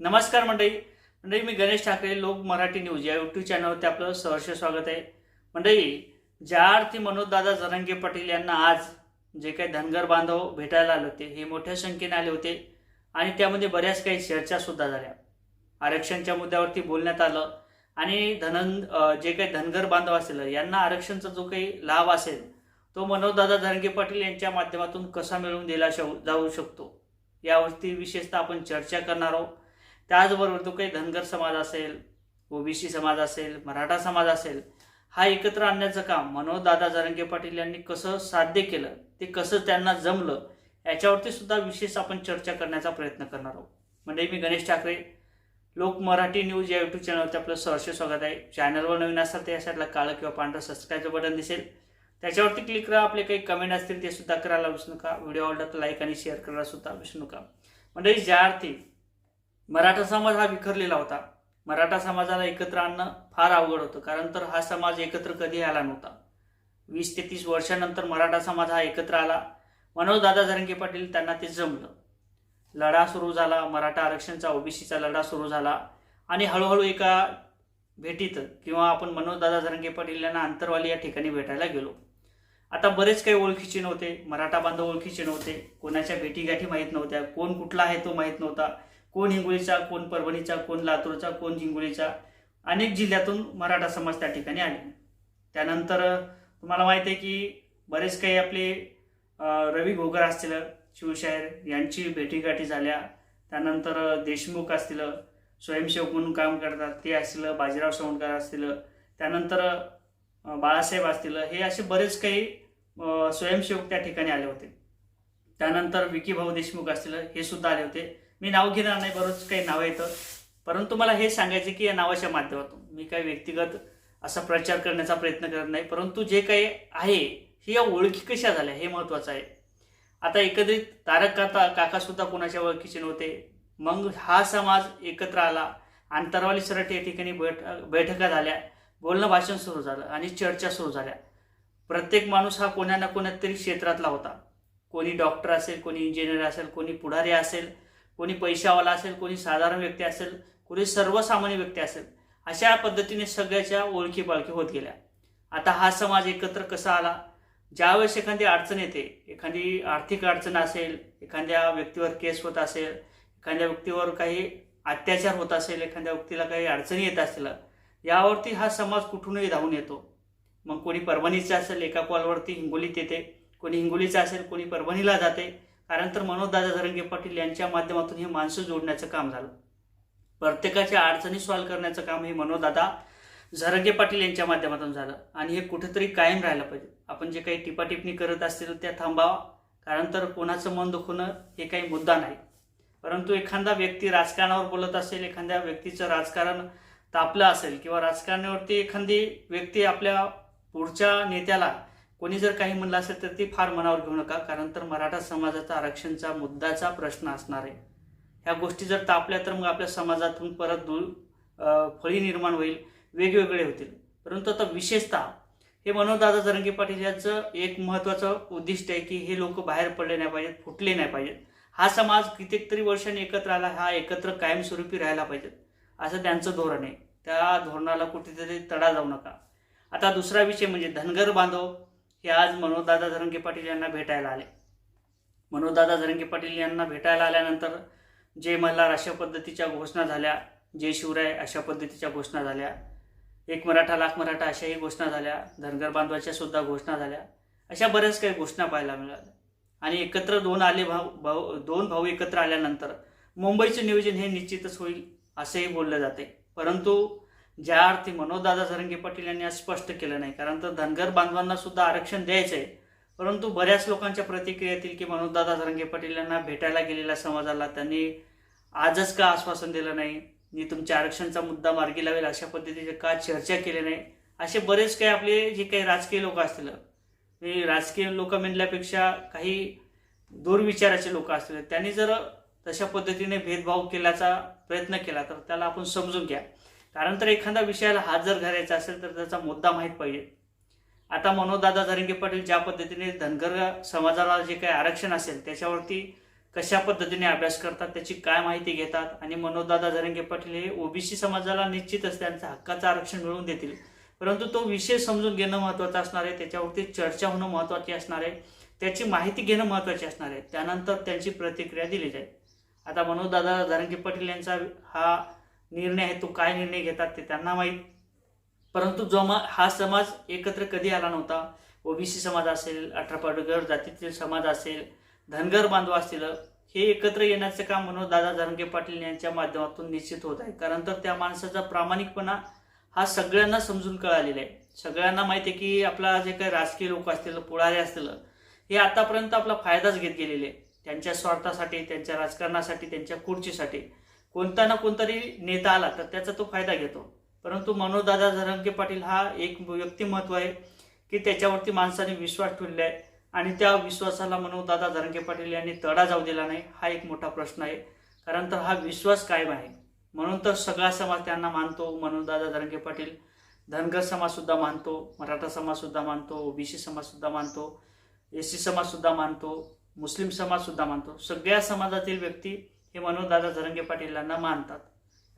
नमस्कार मंडळी. मंडळी मी गणेश ठाकरे लोक मराठी न्यूज या यूट्यूब चॅनलवरती आपलं सहर्ष स्वागत आहे. मंडळी ज्या अर्थी मनोजदादा जरंगे पाटील यांना आज जे काही धनगर बांधव भेटायला आले होते हे मोठ्या संख्येने आले होते आणि त्यामध्ये बऱ्याच काही चर्चासुद्धा झाल्या. आरक्षणच्या मुद्द्यावरती बोलण्यात आलं आणि धनं जे काही धनगर बांधव असेल यांना आरक्षणचा जो काही लाभ असेल तो मनोजदादा जरांगे पाटील यांच्या माध्यमातून कसा मिळवून दिला शाऊ- जाऊ शकतो? यावरती विशेषतः आपण चर्चा करणार आहोत. त्याचबरोबर तो काही धनगर समाज असेल ओबीसी समाज असेल मराठा समाज असेल हा एकत्र आणण्याचं काम मनोजदादा जरंगे पाटील यांनी कसं साध्य केलं ते कसं त्यांना जमलं याच्यावरती सुद्धा विशेष आपण चर्चा करण्याचा प्रयत्न करणार आहोत. म्हणजे मी गणेश ठाकरे लोक मराठी न्यूज या यूट्यूब चॅनलवरती आपलं सहर्ष स्वागत आहे. चॅनलवर नवीन असाल तर या साईडला काळं किंवा पांढरं सबस्क्राईबचं बटन दिसेल. त्याच्यावरती क्लिक करा आपले काही कमेंट असतील ते सुद्धा करायला विसरू नका. व्हिडिओ आवडला तर लाईक आणि शेअर करायला सुद्धा विसरू नका. म्हणजे ज्या अर्थी मराठा समाज हा विखरलेला होता. मराठा समाजाला एकत्र आणणं फार अवघड होतं कारण तर हा समाज एकत्र कधी आला नव्हता. वीस ते तीस वर्षानंतर मराठा समाज हा एकत्र आला. मनोजदादा झरंगे पाटील त्यांना ते जमलं. लढा सुरू झाला मराठा आरक्षणचा ओबीसीचा लढा सुरू झाला. आणि हळूहळू एका भेटीत किंवा आपण मनोजदादा झरंगे पाटील यांना अंतरवाली या ठिकाणी भेटायला गेलो. आता बरेच काही ओळखीचे नव्हते. मराठा बांधव ओळखीचे नव्हते. कोणाच्या भेटीगाठी माहीत नव्हत्या. कोण कुठला आहे तो माहीत नव्हता. कोण हिंगोलीचा कोण परभणीचा कोण लातूरचा कोण हिंगोलीचा अनेक जिल्ह्यातून मराठा समाज त्या ठिकाणी आले. त्यानंतर तुम्हाला माहिती आहे की बरेच काही आपले रवी घोगर असतील शिवशायर यांची भेटीगाठी झाल्या. त्यानंतर देशमुख असतील स्वयंसेवक म्हणून काम करतात ते असतील बाजीराव सावंतकर असतील. त्यानंतर बाळासाहेब असतील हे असे बरेच काही स्वयंसेवक त्या ठिकाणी आले होते. त्यानंतर विकी भाऊ देशमुख असतील हे सुद्धा आले होते. मी नाव घेणार नाही बरंच काही नावं येतं परंतु मला हे सांगायचे की या नावाच्या माध्यमातून मी काही व्यक्तिगत असा प्रचार करण्याचा प्रयत्न करत नाही परंतु जे काही आहे हे या ओळखी कशा झाल्या हे महत्त्वाचं आहे. आता एकत्रित तारक काका काकासुद्धा कोणाच्या ओळखीचे नव्हते. मग हा समाज एकत्र आला. आंतरवाली सरट या ठिकाणी बैठ बैठका झाल्या. बोलणं भाषण सुरू झालं आणि चर्चा सुरू झाल्या. प्रत्येक माणूस हा कोणा ना कोणत्या तरी क्षेत्रातला होता. कोणी डॉक्टर असेल कोणी इंजिनियर असेल कोणी पुढारी असेल कोणी पैशावाला असेल कोणी साधारण व्यक्ती असेल कोणी सर्वसामान्य व्यक्ती असेल अशा पद्धतीने सगळ्याच्या ओळखी पाळखी होत गेल्या. आता हा समाज एकत्र कसा आला? ज्यावेळेस एखादी अडचण येते एखादी आर्थिक अडचण असेल एखाद्या व्यक्तीवर केस होत असेल एखाद्या व्यक्तीवर काही अत्याचार होत असेल एखाद्या व्यक्तीला काही अडचणी येत असेल यावरती हा समाज कुठूनही धावून येतो. मग कोणी परभणीचा असेल एका कॉलवरती हिंगोलीत येते. कोणी हिंगोलीचा असेल कोणी परभणीला जाते. कारण तर मनोजदादा धरंगे पाटील यांच्या माध्यमातून हे माणसं जोडण्याचं काम झालं. प्रत्येकाच्या अडचणी सॉल्व्ह करण्याचं काम हे मनोजदादा झरंगे पाटील यांच्या माध्यमातून झालं. आणि हे कुठेतरी कायम राहायला पाहिजे. आपण जे काही टिपाटिपणी करत असतील त्या थांबावा. कारण तर कोणाचं मन दुखवणं हे काही मुद्दा नाही. परंतु एखादा व्यक्ती राजकारणावर बोलत असेल एखाद्या व्यक्तीचं राजकारण तापलं असेल किंवा राजकारणावरती एखादी व्यक्ती आपल्या पुढच्या नेत्याला कोणी जर काही म्हणलं असेल तर ती फार मनावर घेऊ नका कारण तर मराठा समाजाचा आरक्षणचा मुद्दाचा प्रश्न असणार आहे. ह्या गोष्टी जर तापल्या तर मग आपल्या समाजातून परत दूर फळी निर्माण होईल वेगवेगळे होतील. परंतु आता विशेषतः हे मनोजदादा जरंगे पाटील यांचं एक महत्त्वाचं उद्दिष्ट आहे की हे लोक बाहेर पडले नाही पाहिजेत फुटले नाही पाहिजेत. हा समाज कित्येक वर्षांनी एकत्र आला हा एकत्र कायमस्वरूपी राहायला पाहिजेत. असं त्यांचं धोरण आहे. त्या धोरणाला कुठेतरी तडा जाऊ नका. आता दुसरा विषय म्हणजे धनगर बांधव हे आज मनोजदादा धरंगे पाटील यांना भेटायला आले. मनोजदादा धरंगे पाटील यांना भेटायला आल्यानंतर जय मल्हार अशा पद्धतीच्या घोषणा झाल्या जय शिवराय अशा पद्धतीच्या घोषणा झाल्या एक मराठा लाख मराठा अशाही घोषणा झाल्या धनगर बांधवाच्या सुद्धा घोषणा झाल्या अशा बऱ्याच काही घोषणा पाहायला मिळाल्या. आणि एकत्र दोन आले भाऊ भाऊ दोन भाऊ एकत्र आल्यानंतर मुंबईचं नियोजन हे निश्चितच होईल असंही बोललं जाते. परंतु ज्या अर्थी मनोजदादा झरंगे पाटील यांनी आज स्पष्ट केलं नाही. कारण तर धनगर बांधवांना सुद्धा आरक्षण द्यायचं आहे परंतु बऱ्याच लोकांच्या प्रतिक्रिया येतील की मनोजदादा झरंगे पाटील यांना भेटायला गेलेल्या समाजाला त्यांनी आजच का आश्वासन दिलं नाही? मी तुमच्या आरक्षणचा मुद्दा मार्गी लावेल अशा पद्धतीचे का चर्चा केली नाही? असे बरेच काही आपले जे काही राजकीय लोक असतील. मी राजकीय लोक म्हणल्यापेक्षा काही दूरविचाराचे लोक असतील. त्यांनी जर तशा पद्धतीने भेदभाव केल्याचा प्रयत्न केला तर त्याला आपण समजून घ्या. कारण तर एखाद्या विषयाला हात जर घालायचा असेल तर त्याचा मुद्दा माहीत पाहिजे. आता मनोजदादा धरंगे पाटील ज्या पद्धतीने धनगर समाजाला जे काही आरक्षण असेल त्याच्यावरती कशा पद्धतीने अभ्यास करतात त्याची काय माहिती घेतात आणि मनोजदादा जरंगे पाटील हे ओबीसी समाजाला निश्चितच त्यांचा हक्काचं आरक्षण मिळवून देतील. परंतु तो विषय समजून घेणं महत्त्वाचं असणार आहे त्याच्यावरती चर्चा होणं महत्त्वाची असणार आहे त्याची माहिती घेणं महत्त्वाची असणार आहे त्यानंतर त्यांची प्रतिक्रिया दिली जाईल. आता मनोजदादा जरंगे पाटील यांचा हा निर्णय आहे तो काय निर्णय घेतात ते त्यांना माहीत. परंतु जो मा हा समाज एकत्र कधी आला नव्हता? ओबीसी समाज असेल अठरा जातीतील समाज असेल धनगर बांधव असतील हे एकत्र येण्याचं काम म्हणून दादा जरंगे पाटील यांच्या माध्यमातून निश्चित होत आहे. कारण तर त्या माणसाचा प्रामाणिकपणा हा सगळ्यांना समजून कळालेला आहे. सगळ्यांना माहिती आहे की आपला जे काही राजकीय लोक असतील पुढारी असतील हे आतापर्यंत आपला फायदाच घेत गेलेले आहे. त्यांच्या स्वार्थासाठी त्यांच्या राजकारणासाठी त्यांच्या खुर्चीसाठी. कोणता ना कोणतरी नेता आला तर त्याचा तो फायदा घेतो. परंतु मनोजदादा जरंगे पाटील हा एक व्यक्तिमत्व आहे की त्याच्यावरती माणसाने विश्वास ठेवलेला आहे आणि त्या विश्वासाला मनोजदादा जरंगे पाटील यांनी तडा जाऊ दिला नाही हा एक मोठा प्रश्न आहे. कारण तर हा विश्वास कायम आहे. म्हणून तर सगळा समाज त्यांना मानतो मनोजदादा जरंगे पाटील धनगर समाजसुद्धा मानतो मराठा समाजसुद्धा मानतो ओबीसी समाजसुद्धा मानतो एस सी समाजसुद्धा मानतो मुस्लिम समाजसुद्धा मानतो. सगळ्या समाजातील व्यक्ती हे मनोजदादा जरंगे पाटील यांना मानतात.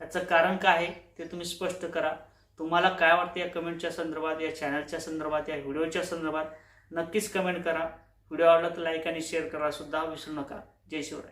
याचं कारण काय आहे ते तुम्ही स्पष्ट करा. तुम्हाला काय वाटतं या कमेंटच्या संदर्भात या चॅनलच्या संदर्भात या व्हिडिओच्या संदर्भात? नक्कीच कमेंट करा. व्हिडिओ आवडला तर लाईक आणि शेअर करा सुद्धा विसरू नका. जय शिवराय.